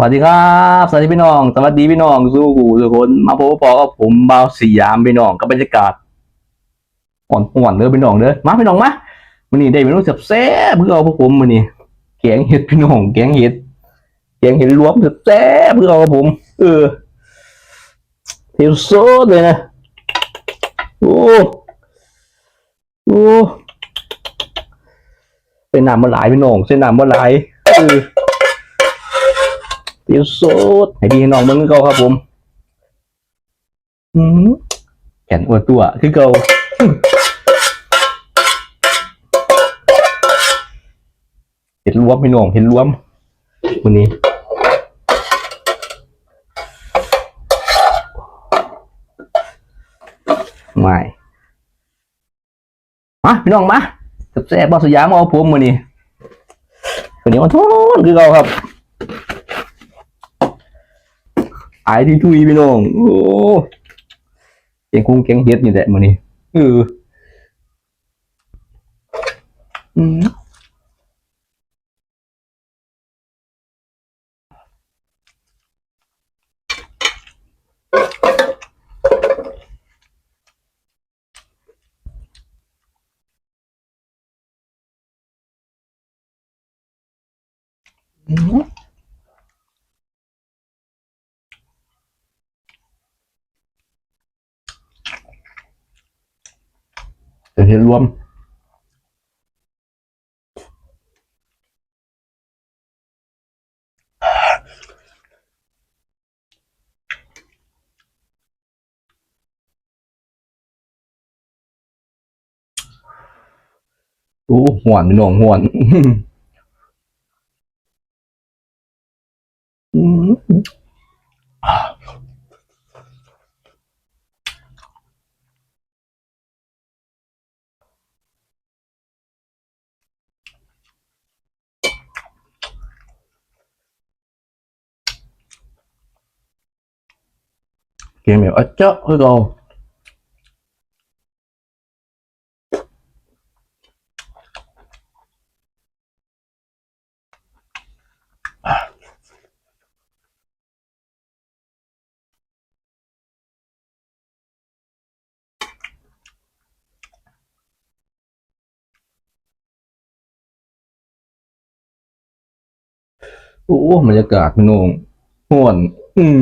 วัสดีครับ สวัสดีพี่น้อง สวัสดีพี่น้องสู้กูทุกคน มาพบปอกับผมบาวสยามพี่น้องกับบรรยากาศอ่อนอ่อนๆเด้อพี่น้องเด้อ มาพี่น้องมาวันนี้ได้เมนูแซ่บเพื่อเอาพวกผมวันนี้แกงเห็ดพี่น้อง แกงเห็ด แกงเห็ดรวมแซ่บเพื่อเอากับผม เออเทลโซดเลยนะ โอ้ โอ้ เป็นน้ำมาหลายพี่น้องเส้นน้ำมาหลายเออ เดี๋ยวโซดให้พี่ให้น้องเบิ่งคือเก่าครับผมอืมแขนอวดตัวคือเก่าเห็ดรวมพี่น้องเห็ดรวมวันนี้ไม่มาพี่น้องมาแซ่บๆบอสยามเอาผมมือนี้วันนี้มันทนคือเก่าครับ ไอ้ที่ทุยพี่น้องโอ้เก่งคุ้งเก่งเฮ็ดนี่แหละมื้อนี้เอออืมอืม แต่เฮ็ดรวม โอ้หวนพี่น้องหวนอืมเกมแบบอะเจ้าคือเก่าโอ้บรรยากาศพี่น้องหวน อืม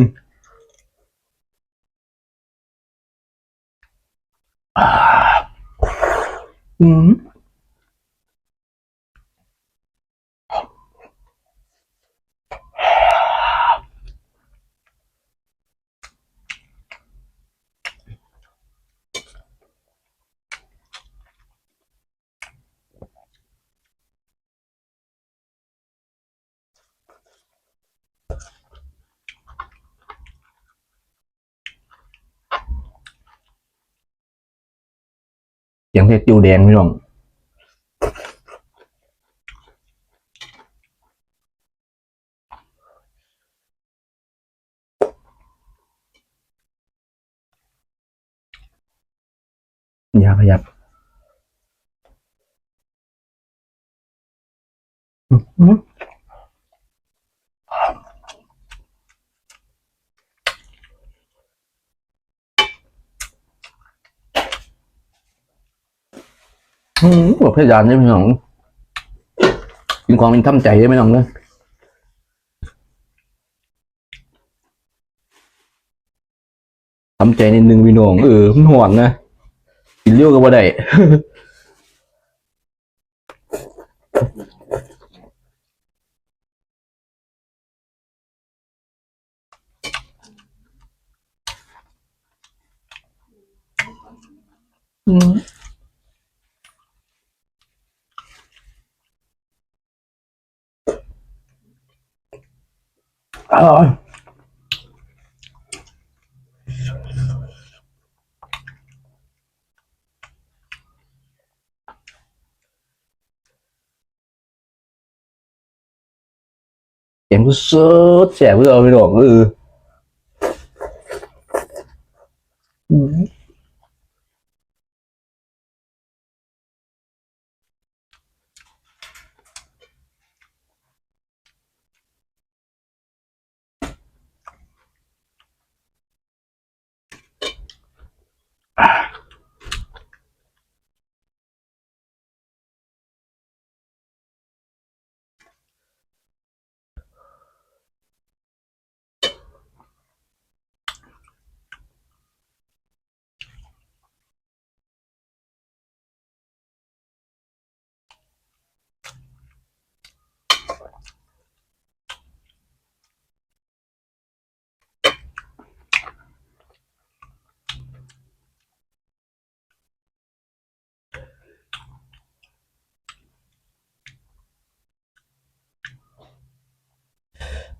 อ่า อื สียงเพชรอยู่แดงพี่น้องอย่าขยับอื้อ อืมแบบเพชรยานเนี่ยพี่น้องกินของมันทำใจได้ไหมน้องเนอะทำใจนิดนึงพี่น้องเออมันหอนนะกินเลี้ยวก็บ่ได้อืม อร่อยเสียงกูสุดเสียงกูเอาไปหลอกเออม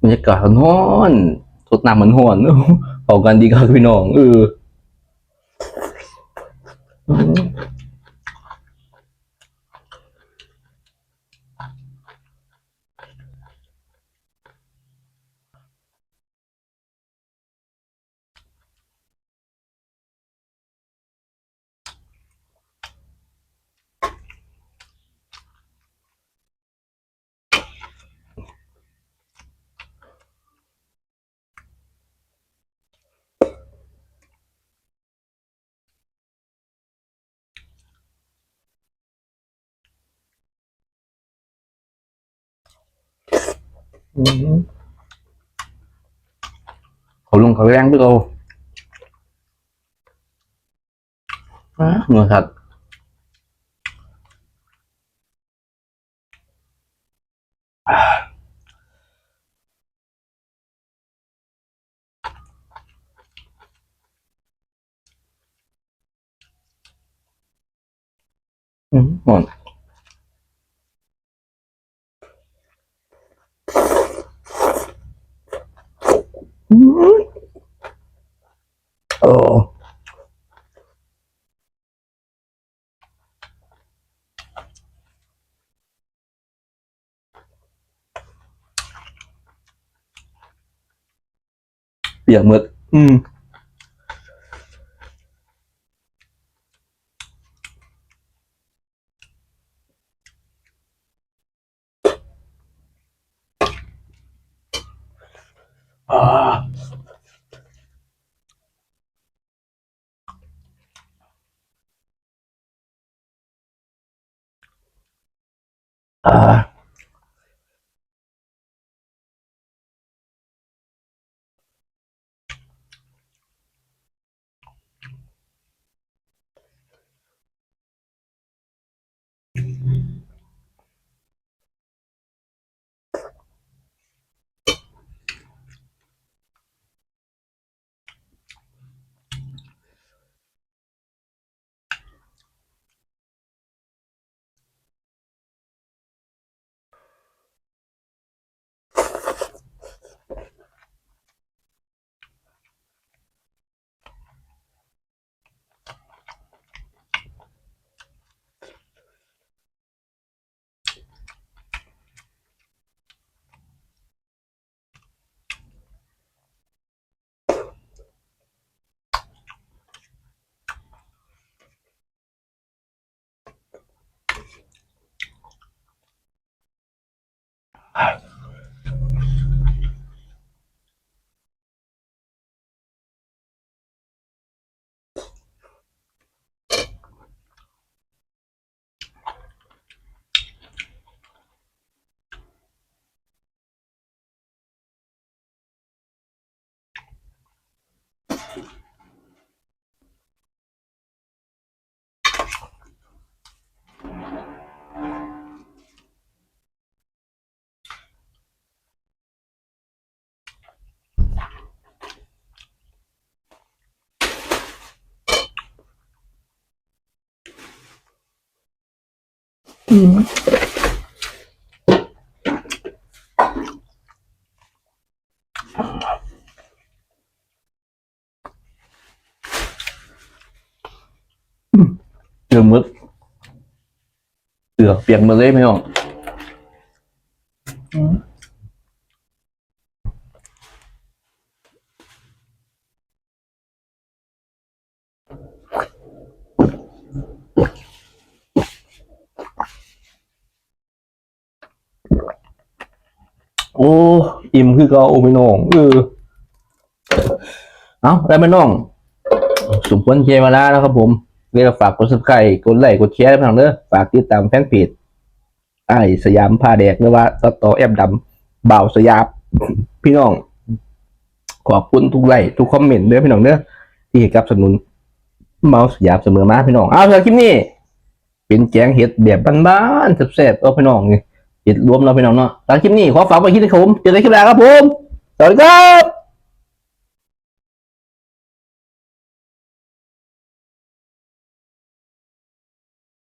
บรรยากาศนร้อนสดน้ำมันห้อนเผากันดีกับพี่น้องเออ อืมอืมเขาลงเขาแรงด้วยเราอะเหมือนครับอ่าอืมหมดอืมโอ้ เปียกหมดอืมอ่า อ่า อืมเจือมึกเสือเปียกมาเลยไม่ออก โอ้อิ่มคือเขาโอ้พี่น้องเออเอาได้ไหมน้องสมควรเชียร์มาแล้วนะครับผมเรียฝากกด subscribe กดไลค์กดแชร์ให้พี่น้องเด้อฝากติดตามแฟนเพจไอ้สยามพาแดกหรือว่าต่อต่อแอมดำบ่าวสยามพี่น้อง ขอบคุณทุกไลค์ทุกคอมเมนต์เด้อพี่น้องเด้อที่ให้กับสนุนเมาสยามเสมอมาพี่น้องเอาสำหรับคลิปนี้ เป็นแกงเห็ดแบบบ้านๆแซ่บๆเอาพี่น้องนี่ เห็ดรวมเราไปน้องเนาะสำหรับคลิปนี้ขอฝากไว้ที่นี่ครับผมเจอกันคลิปแรกครับผม สวัสดีครับ